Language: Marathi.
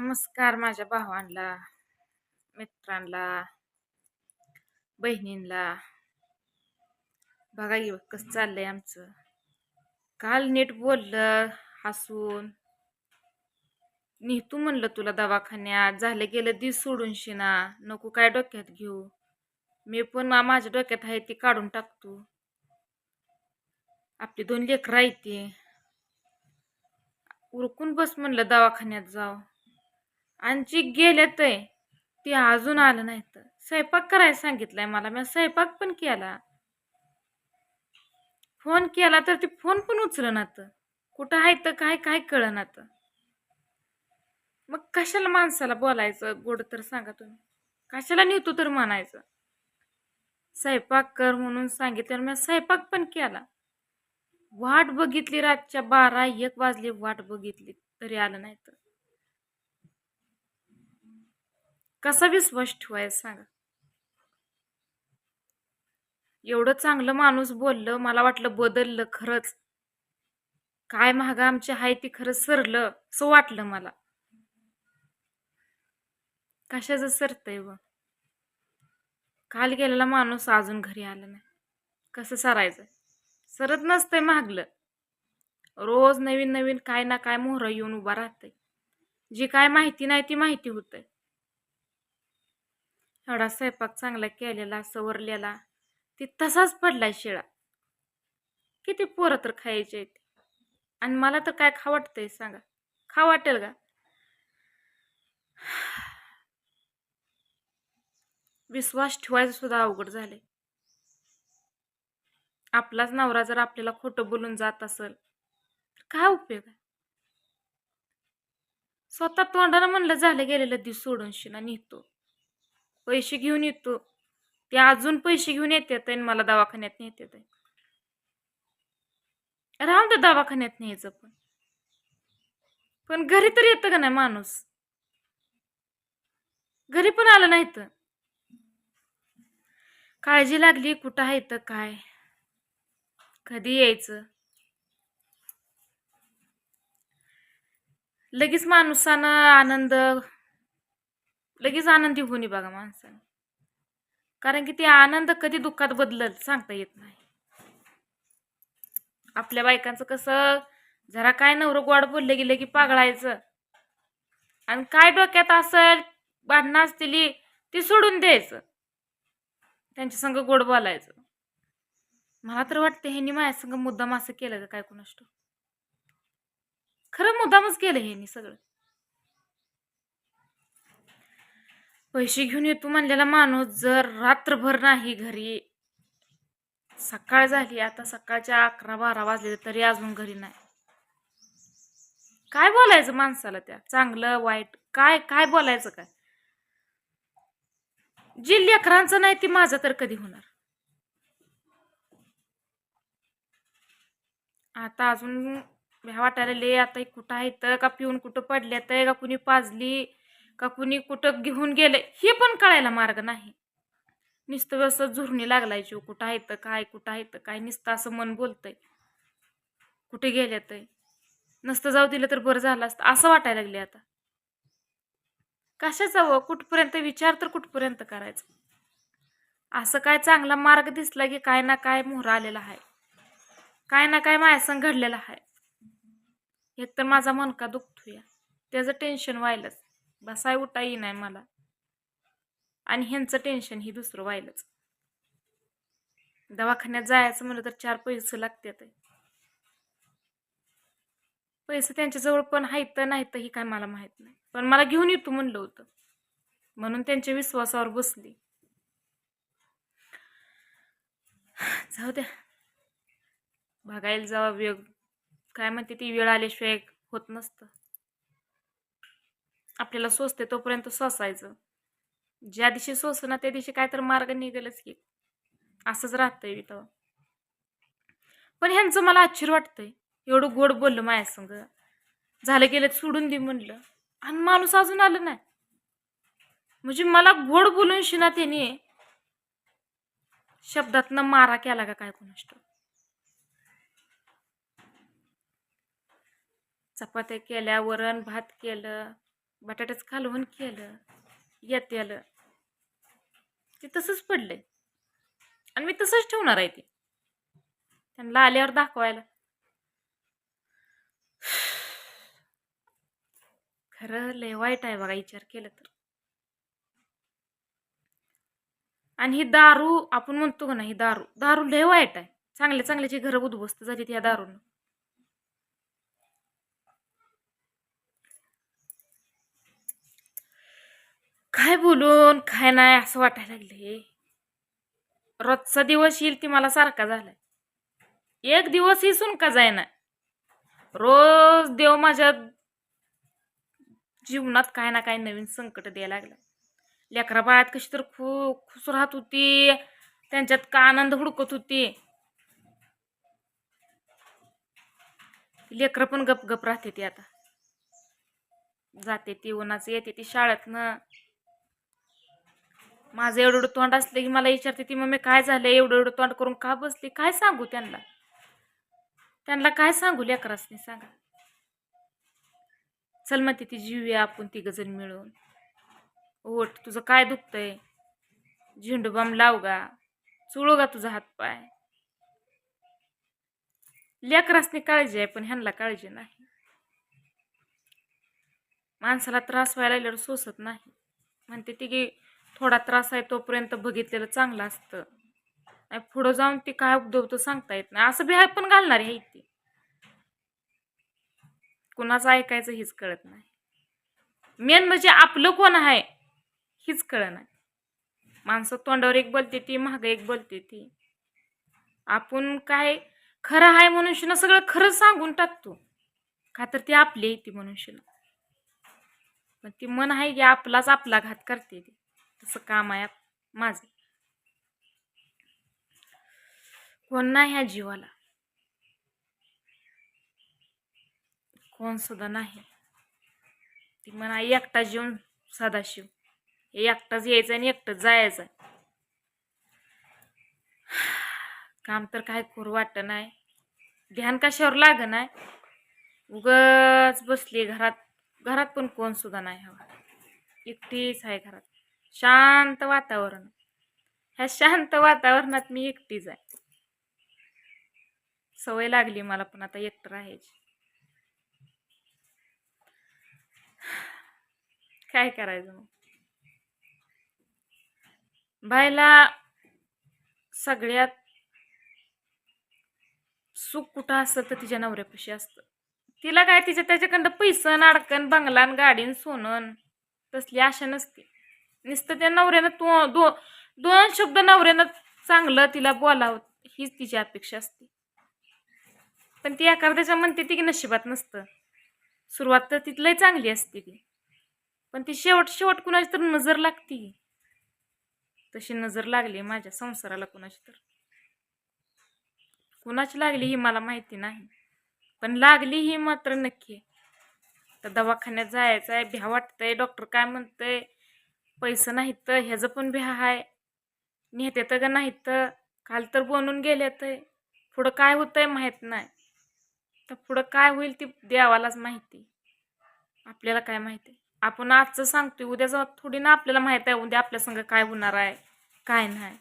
नमस्कार माझ्या भावांना मित्रांना बहिणींना बघा की कसं चाललंय आमचं. काल नीट बोललं हसून. निघतो म्हणलं तुला दवाखान्यात झालं गेलं दिस सोडून शिना नको काय डोक्यात घेऊ. मी पण माझ्या डोक्यात आहे ती काढून टाकतो आपली दोन लेकरं आहेत ते. उरकून बस म्हणलं दवाखान्यात जाव आणि जी ते आहे ती अजून आलं नाही तर. स्वयंपाक करायला सांगितलंय मला. मी स्वयंपाक पण केला. फोन केला तर ती फोन पण उचलना तर कुठं आहे तर काय काय कळना तर मग कशाला माणसाला बोलायचं? गोड तर सांगा तुम्ही. कशाला नेतो तर म्हणायचं? स्वयंपाक कर म्हणून सांगितलं मी स्वयंपाक पण केला. वाट बघितली रातच्या बारा एक वाजली वाट बघितली. तरी आलं नाही तर. कसा विश्वास ठेवायचा सांगा. एवढं चांगलं माणूस बोललं मला वाटलं बदललं खरंच. काय महागा आमची हाय ती खरं सरलं असं वाटलं मला. कशाचं सरतंय व काल गेलेला माणूस अजून घरी आला नाही. कसं सरायचं? सरत नसतंय महागलं रोज नवीन नवीन काय ना काय मोहरं येऊन उभा राहतंय. जी काय माहिती नाही ती माहिती होतंय. थोडा स्वयंपाक चांगला केलेला सवरलेला ती तसाच पडलाय शिळा. किती पोरं तर खायचे आहेत. आणि मला तर काय खा वाटतंय सांगा? खा वाटेल का? विश्वास ठेवायचं सुद्धा अवघड झाले आपलाच नवरा जर आपल्याला खोटं बोलून जात असेल तर काय उपयोग आहे? स्वतः तोंडानं म्हणलं झालं गेलेलं दिवस सोडून शिना निघतो. पैसे घेऊन येतो. ते अजून पैसे घेऊन येतात आणि मला दवाखान्यात नेतात. राहून तर दवाखान्यात न्यायचं पण. पण घरी तर येतं का नाही माणूस? घरी पण आलं नाही तर काळजी लागली कुठं आहे तर काय? कधी यायचं? लगेच माणसानं आनंद लगेच आनंदी होणी बघा माणसाने. कारण की ते आनंद कधी दुःखात बदलल सांगता येत नाही. आपल्या बायकांचं कसं जरा काय नवरं गोड बोलले गेले की पागळायचं. आणि काय डोक्यात असेल भांडणं असतील ती सोडून द्यायचं. त्यांच्या संग गोड बोलायचं. मला तर वाटतं ह्यांनी माझ्या संग मुद्दाम असं केलं का काय कुणाष्ट खरं मुद्दामच केलं ह्यांनी सगळं. पैसे घेऊन येतो म्हणलेला माणूस. जर रात्रभर नाही घरी सकाळ झाली आता सकाळच्या अकरा बारा वाजले तरी अजून घरी नाही. काय बोलायचं माणसाला त्या? चांगलं वाईट काय काय बोलायचं काय? जी लेकरांचं नाही ती माझं तर कधी होणार? आता अजून भ्या वाटायला ले आता कुठं आहे तर का? पिऊन कुठं पडल्यात का? कुणी पाजली? का कुणी कुठं घेऊन गेलं हे पण कळायला मार्ग नाही. नुसतं असं झुरणी लागलाय जीव कुठं आहे तर काय कुठं आहे तर काय नुसतं असं मन बोलतंय. कुठे गेल्यात नसतं जाऊ दिलं तर बरं झालं असतं असं वाटायला लागले आता. कशा व? कुठपर्यंत विचार तर कुठपर्यंत करायचं? असं काय चांगला मार्ग दिसला की काय ना काय मोहरा आलेला आहे. काय ना काय माझ्यासंग घडलेला आहे. एक तर माझा मनका दुखतोया. त्याचं टेन्शन व्हायलाच. बसाय उठाई नाही मला. आणि ह्यांचं टेन्शन ही दुसरं व्हायलाच. दवाखान्यात जायचं म्हणलं तर चार पैसे लागतात पैसे त्यांच्याजवळ पण आहेत नाही तर ही काय मला माहीत नाही. पण मला घेऊन येतो म्हणलं होतं. म्हणून त्यांच्या विश्वासावर बसली. जाऊ द्या. बघायला जावा वेळ. काय म्हणते ती वेळ आल्याशिवाय होत नसतं. आपल्याला सोसते तोपर्यंत सोसायचं. ज्या दिवशी सोस ना त्या दिवशी काय तर मार्ग निघेलच की. असंच राहतंय इथं पण ह्यांचं मला आश्चर्य वाटतंय. एवढं गोड बोललं माझ्या संग. झालं गेलं सोडून दे म्हणलं. आणि माणूस अजून आलं नाही. म्हणजे मला गोड बोलून शिना त्याने. शब्दातनं मारा केला का काय कोणाष्ट चपात्या केल्या वरण भात केलं. बटाट्याच कालवण केलं यात आलं. ते तसंच पडलंय. आणि मी तसंच ठेवणार आहे ते. त्यांना आल्यावर दाखवायला. खरं लय वाईट आहे बघा विचार केला तर. आणि ही दारू आपण म्हणतो का ना ही दारू. दारू लय वाईट आहे. चांगल्या चांगल्याची घरं उद्ध्वस्त झाली त्या दारून. काय बोलून काय नाही असं वाटायला लागले रोजचा दिवस येईल ती मला सारखा झालाय. एक दिवस ही सुनका जायना रोज देव माझ्या जीवनात काय ना काय नवीन संकट द्यायला लागलं. लेकरा बाळात कशी तर खूप खुश राहत होती. त्यांच्यात का आनंद हुडकत होती. लेकरं पण गप गप राहते ती आता. जाते ती उन्हाचं येते ती शाळेतनं. माझं एवढं एवढं तोंड असलं की मला विचारते ती मम्मी काय झालं? एवढं एवढं तोंड करून का बसली? काय सांगू त्यांना? त्यांना काय सांगू लेकरासनी सांगा. चल मग ती जीवया आपण ती गजन मिळून. ओट तुझं काय दुखतंय? झेंडूबाम लाव गा. चुळू गा तुझा हातपाय. लेकरासनी काळजी आहे पण ह्यांना काळजी नाही. माणसाला त्रास व्हायला सोसत नाही. म्हणते ती की थोडा त्रास आहे तोपर्यंत बघितलेलं चांगलं असतं. नाही पुढं जाऊन ती काय उद्भवतं सांगता येत नाही. असं बिहाय पण घालणार आहे ती. कुणाचं ऐकायचं हीच कळत नाही. मेन म्हणजे आपलं कोण आहे हीच कळ नाही. माणसं तोंडावर एक बोलते ती महाग एक बोलते ती. आपण काय खरं आहे मनुष्यनं सगळं खरं सांगून टाकतो. का तर ती आपली आहे ती मनुष्यनं. पण ती मन आहे की आपलाच आपला घात करते ती. तसं काम आहे माझं. कोण नाही ह्या जीवाला. कोण सुद्धा नाही. ती म्हणा एकटा जीवन सदाशिव. हे एकटाच यायचं आणि एकटंच जायचं. काम तर काय करू वाटत नाही. ध्यान कशावर लाग नाही उगच बसली घरात. घरात पण कोण सुद्धा नाही हवा. एकटीच आहे घरात. शांत वातावरण. ह्या शांत वातावरणात मी एकटीच आहे. सवय लागली मला पण आता एकटं राहायची. काय करायचं मग? बायला सगळ्यात सुख कुठं असतं तर तिच्या नवऱ्यापाशी असतं. तिला काय तिच्या त्याच्याकडं पैसं नाडकन बंगलान गाडीन सोनन तसली आशा नसते. नुसतं त्या नवऱ्यानं तो दो दोन शब्द नवऱ्यानं चांगलं तिला बोलावं हीच तिची अपेक्षा असते. पण ती एखाद्याच्या म्हणते ती की नशिबात नसतं. सुरुवात तर तिथलंही चांगली असते ती. पण ती शेवट शेवट कुणाची तर नजर लागते. तशी नजर लागली माझ्या संसाराला कुणाची तर. कुणाची लागली ही मला माहिती नाही. पण लागली ही मात्र नक्की. आहे. तर दवाखान्यात जायचं आहे भ्या वाटतंय डॉक्टर काय म्हणतंय पैसे नाहीत तर ह्याचं पण भ्या आहे नेते तर का नाहीत तर काल तर बनून गेले तर पुढं काय होतंय माहीत नाही. तर पुढं काय होईल ती देवालाच माहिती. आपल्याला काय माहिती? आपण आजचं सांगतोय उद्या जाऊ थोडी ना आपल्याला माहीत आहे उद्या आपल्या संग काय होणार आहे काय नाही.